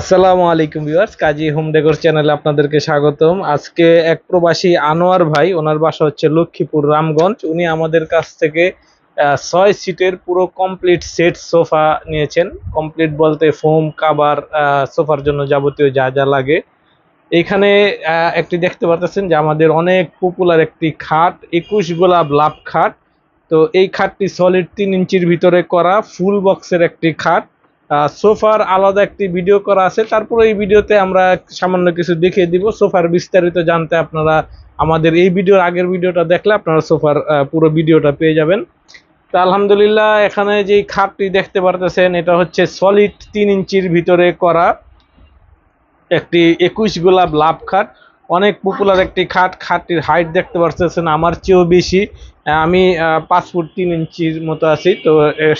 আসসালামু আলাইকুম ভিউয়ার্স, কাজী home decor চ্যানেলে আপনাদেরকে স্বাগতম। আজকে এক প্রবাসী আনোয়ার ভাই, ওনার বাসা হচ্ছে লক্ষ্মীপুর, রামগঞ্জ। উনি আমাদের কাছ থেকে ছয় সিটের পুরো কমপ্লিট সেট সোফা নিয়েছেন। কমপ্লিট বলতে ফোম কাভার সোফার জন্য যাবতীয় যা যা লাগে। এইখানে একটি দেখতে পারতেছেন যে আমাদের অনেক পপুলার একটি খাট, একুশ গোলাপ লাভ খাট। তো এই খাটটি সলিড তিন ইঞ্চির ভিতরে করা ফুল বক্সের একটি খাট। সোফার আলাদা একটি ভিডিও করা আছে। তারপরে এই ভিডিওতে আমরা সামান্য কিছু দেখিয়ে দিব। সোফার বিস্তারিত জানতে আপনারা আমাদের এই ভিডিওর আগের ভিডিওটা দেখলে আপনারা সোফার পুরো ভিডিওটা পেয়ে যাবেন। তো আলহামদুলিল্লাহ, এখানে যে খাটটি দেখতে পারতেছেন, এটা হচ্ছে সলিড তিন ইঞ্চির ভিতরে করা একটি একুশ গোলাপ লাভ খাট। অনেক পপুলার একটি খাট, খাটটির হাইট দেখতে পারতেছেন, আমার চেয়েও বেশি। আমি পাঁচ ফুট তিন ইঞ্চির মতো আছি, তো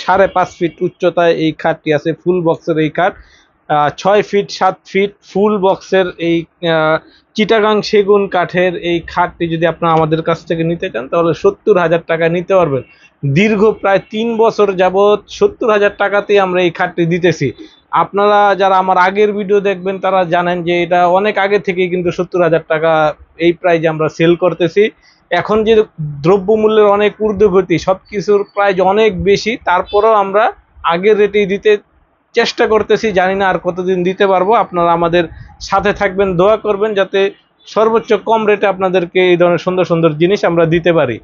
সাড়ে পাঁচ ফিট উচ্চতায় এই খাটটি আছে ফুল বক্সের এই খাট। ছয় ফিট সাত ফিট ফুল বক্সের এই চিটাগাং সেগুন কাঠের এই খাটটি যদি আপনারা আমাদের কাছ থেকে নিতে চান, তাহলে সত্তর হাজার টাকা নিতে পারবেন। দীর্ঘ প্রায় তিন বছর যাবৎ সত্তর হাজার টাকাতেই আমরা এই খাটটি দিতেছি। আপনারা যারা আমার আগের ভিডিও দেখবেন, তারা জানেন যে এটা অনেক আগে থেকেই কিন্তু সত্তর হাজার টাকা এই প্রাইজে আমরা সেল করতেছি। এখন যে দ্রব্যমূল্যের অনেক ঊর্ধ্বগতি সব কিছুর প্রাইজ অনেক বেশি, তারপরেও আমরা আগের রেটেই দিতে চেষ্টা করতেছি। জানি না আর কতদিন দিতে পারব। আপনারা আমাদের সাথে থাকবেন, দোয়া করবেন যাতে সর্বোচ্চ কম রেটে আপনাদেরকে এই ধরনের সুন্দর সুন্দর জিনিস আমরা দিতে পারি।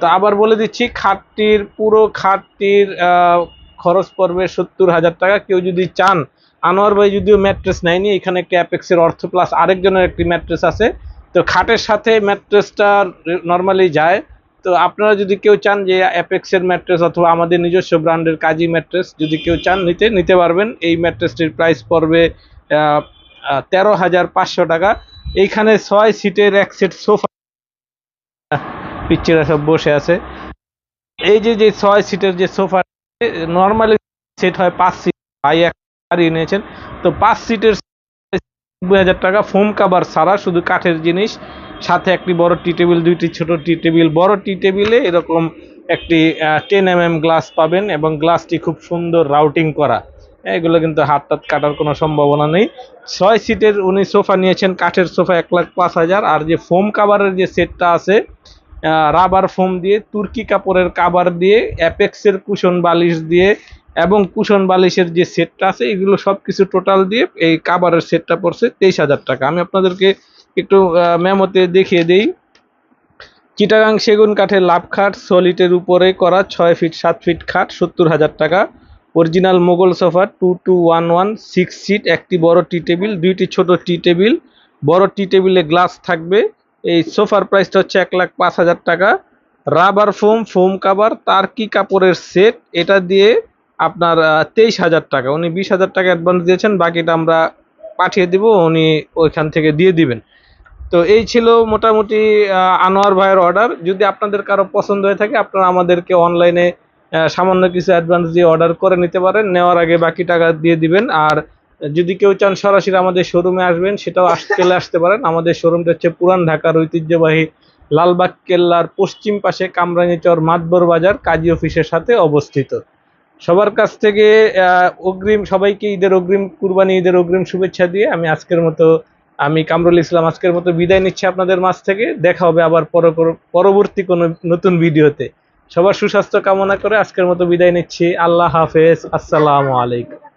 তো আবার বলে দিচ্ছি, খাটটির, পুরো খাটটির খরচ পড়বে সত্তর হাজার টাকা। কেউ যদি চান, আনোয়ার ভাই যদিও ম্যাট্রেস নেয়নি, এখানে একটি অ্যাপেক্সের অর্থ প্লাস আরেকজনের একটি ম্যাট্রেস আছে। তো খাটের সাথে ম্যাট্রেসটা নর্মালি যায়। তো আপনারা যদি কেউ চান যে অ্যাপেক্সের ম্যাট্রেস অথবা আমাদের নিজস্ব ব্র্যান্ডের কাজী ম্যাট্রেস যদি কেউ চান, নিতে নিতে পারবেন। এই ম্যাট্রেসটির প্রাইস পড়বে তেরো হাজার পাঁচশো টাকা। এইখানে ছয় সিটের এক সেট সোফা পিচ্ছিরা সব বসে আছে। এই যে যে ছয় সিটের যে সোফা নর্মালি সেট হয় পাঁচ সিট ভাই এক গাড়ি নিয়েছেন তো পাঁচ সিটের নব্বই হাজার টাকা ফোম কাভার ছাড়া শুধু কাঠের জিনিস, সাথে একটি বড় টি টেবিল দুইটি ছোট টি টেবিল বড় টি টেবিলে এরকম একটি টেন এম এম গ্লাস পাবেন এবং গ্লাসটি খুব সুন্দর রাউটিং করা। এগুলো কিন্তু হাত টাত কাটার কোনো সম্ভাবনা নেই। ছয় সিটের উনি সোফা নিয়েছেন, কাঠের সোফা এক লাখ পাঁচ হাজার। আর যে ফোম কাভারের যে সেটটা আছে রাবার ফোম দিয়ে, তুর্কি কাপড়ের কাভার দিয়ে অ্যাপেক্সের কুশন বালিশ দিয়ে এবং কুশন বালিশের যে সেটটা আছে, এগুলো সব কিছু টোটাল দিয়ে এই কাবারের সেটটা পড়ছে তেইশ হাজার টাকা। আমি আপনাদেরকে একটু মেমোতে দেখিয়ে দেই। চিটাগাং সেগুন কাঠের লাভ খাট সলিটের উপরে করা ছয় ফিট সাত ফিট খাট, সত্তর হাজার টাকা। Original Mughal sofa two two one one six seat একটি বড় টি টেবিল দুইটি ছোট টি টেবিল বড় টি টেবিলে গ্লাস থাকবে। এই সোফার প্রাইসটা হচ্ছে এক লাখ পাঁচ হাজার টাকা। Rubber foam foam cover, Turkey কাপড়ের সেট, এটা দিয়ে আপনার তেইশ হাজার টাকা। উনি বিশ হাজার টাকা অ্যাডভান্স দিয়েছেন, বাকিটা আমরা পাঠিয়ে দিব, উনি ওইখান থেকে দিয়ে দিবেন। তো এই ছিল মোটামুটি আনোয়ার ভাইয়ের অর্ডার যদি আপনাদের কারও পছন্দ হয়ে থাকে, আপনারা আমাদেরকে অনলাইনে সামান্য কিছু অ্যাডভান্স দিয়ে অর্ডার করে নিতে পারেন। নেওয়ার আগে বাকি টাকা দিয়ে দিবেন। আর যদি কেউ চান সরাসরি আমাদের শোরুমে আসবেন, সেটাও আস, চলে আসতে পারেন। আমাদের শোরুমটা হচ্ছে পুরান ঢাকার ঐতিহ্যবাহী লালবাগ কেল্লার পশ্চিম পাশে কামরাঙ্গীচর মাতবর বাজার, কাজী অফিসের সাথে অবস্থিত। সবার কাছ থেকে অগ্রিম, সবাইকে ঈদের অগ্রিম কুরবানি, ঈদের অগ্রিম শুভেচ্ছা দিয়ে আমি আজকের মতো, আমি কামরুল ইসলাম আজকের মতো বিদায় নিচ্ছি আপনাদের মাঝ থেকে। দেখা হবে আবার পর- পরবর্তী কোনো নতুন ভিডিওতে। সবার সুস্বাস্থ্য কামনা করে আজকের মতো বিদায় নিচ্ছি। আল্লাহ হাফেজ। আসসালামু আলাইকুম।